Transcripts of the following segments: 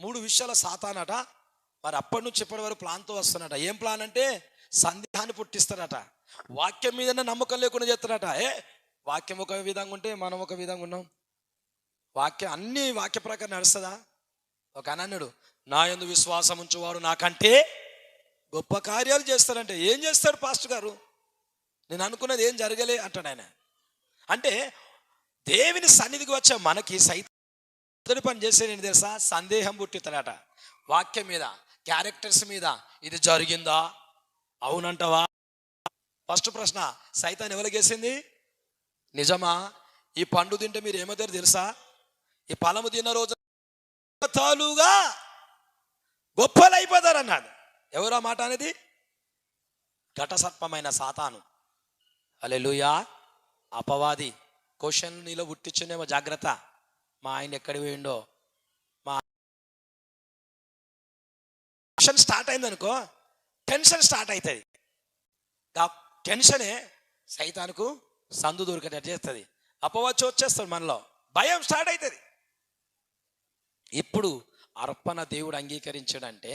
మూడు విషయాల సాతానట. మరి అప్పటి నుంచి ఇప్పటి వరకు ప్లాన్తో వస్తున్నట ఏం ప్లాన్ అంటే సందేహాన్ని పుట్టిస్తాడట. వాక్యం మీదనే నమ్మకం లేకుండా చేస్తాడట. ఏ వాక్యం ఒక విధంగా ఉంటే మనం ఒక విధంగా ఉన్నాం? వాక్యం అన్ని వాక్య ప్రకారం నడుస్తుందా? ఒక అనన్యుడు నా ఎందు విశ్వాసం ఉంచువాడు నాకంటే గొప్ప కార్యాలు చేస్తాడంటే ఏం చేస్తాడు పాస్టర్ గారు? నేను అనుకున్నది ఏం జరగలే అంటాడు ఆయన. అంటే దేవుని సన్నిధికి వచ్చే మనకి సైతం పని చేసేది తెలుసా? సందేహం పుట్టితనట వాక్యం మీద క్యారెక్టర్స్ మీద ఇది జరిగిందా? అవునంటవా? ఫస్ట్ ప్రశ్న సైతాన్ ఎవరికేసింది నిజమా? ఈ పండు తింటే మీరు ఏమవుతారు తెలుసా? ఈ ఫలము తిన్న రోజు తాలుగా గొప్పలు అయిపోతారు అన్నాడు ఎవరా మాట అనేది? ఘటసర్పమైన సాతాను. అలెలుయా అపవాది. క్వశ్చన్ నీలో పుట్టించునేమో జాగ్రత్త. మా ఆయన ఎక్కడ పోయిండో? మా టెన్షన్ స్టార్ట్ అయిందనుకో టెన్షన్ స్టార్ట్ అవుతుంది టెన్షనే సైతానికి సందు దొరికేటట్టు చేస్తుంది. అపవచ్చు వచ్చేస్తుంది మనలో. భయం స్టార్ట్ అవుతుంది ఇప్పుడు అర్పణ దేవుడు అంగీకరించాడంటే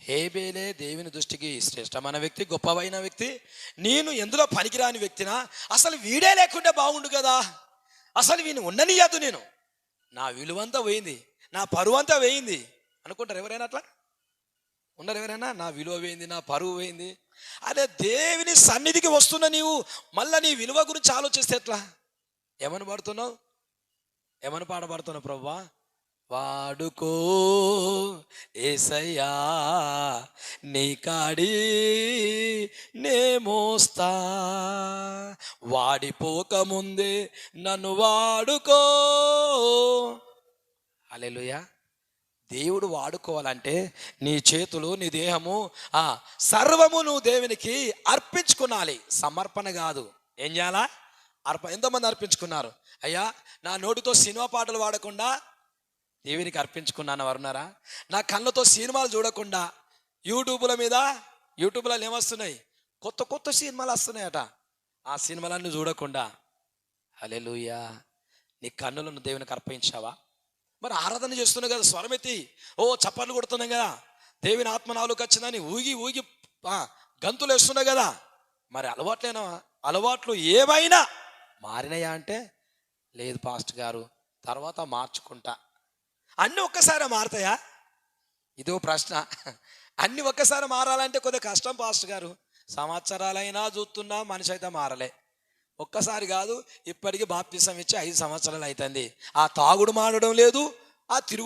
హేబేలే దేవుని దృష్టికి శ్రేష్టమైన వ్యక్తి గొప్పవైన వ్యక్తి నేను ఎందులో పనికిరాని వ్యక్తినా? అసలు వీడే లేకుండా బాగుండు కదా? అసలు వీని ఉండనియదు నేను. నా విలువంతా పోయింది. నా పరువు అంతా వేయింది అనుకుంటారు ఎవరైనా అట్లా? ఉండరు ఎవరైనా? నా విలువ పోయింది నా పరువు పోయింది. అదే దేవుని సన్నిధికి వస్తున్న నీవు మళ్ళా నీ విలువ గురించి ఆలోచిస్తే ఎట్లా? ఏమని పాడుతున్నావు? ఏమని పాట పాడుతున్నావు ప్రవ్వా వాడుకో ఏసయ్యా నీ కాడి నే మోస్తా. వాడిపోకముందే నన్ను వాడుకో. అలెలుయా దేవుడు వాడుకోవాలంటే నీ చేతులు నీ దేహము ఆ సర్వము నువ్వు దేవునికి అర్పించుకునాలి. సమర్పణ కాదు. ఏం చేయాలా? అర్ప ఎంతమంది అర్పించుకున్నారు? అయ్యా నా నోటితో సినిమా పాటలు వాడకుండా దేవునికి అర్పించుకున్నాను ఎవరున్నారా నా కళ్ళతో సినిమాలు చూడకుండా యూట్యూబ్ల మీద యూట్యూబ్లో ఏమొస్తున్నాయి? కొత్త కొత్త సినిమాలు వస్తున్నాయట. ఆ సినిమాలన్నీ చూడకుండా హలెలుయా నీ కన్నులను దేవునికి అర్పించావా? మరి ఆరాధన చేస్తున్నావు కదా స్వరమెత్తి ఓ చప్పట్లు కొడుతున్నావు కదా. దేవుని ఆత్మ నాలుగు వచ్చిందని ఊగి ఊగి గంతులు వేస్తున్నావు కదా. మరి అలవాట్లేనా? అలవాట్లు ఏమైనా మారినాయా అంటే లేదు పాస్ట్ గారు తర్వాత మార్చుకుంటా. అన్నీ ఒక్కసారి మారుతాయా? ఇదో ప్రశ్న. అన్ని ఒక్కసారి మారాలంటే కొద్దిగా కష్టం పాస్ట్ గారు. సంవత్సరాలైనా చూస్తున్నా మనిషి అయితే మారలే. ఒక్కసారి కాదు ఇప్పటికీ బాప్తిసం ఇచ్చి ఐదు సంవత్సరాలు అవుతుంది ఆ తాగుడు మానడం లేదు ఆ తిరుగుడు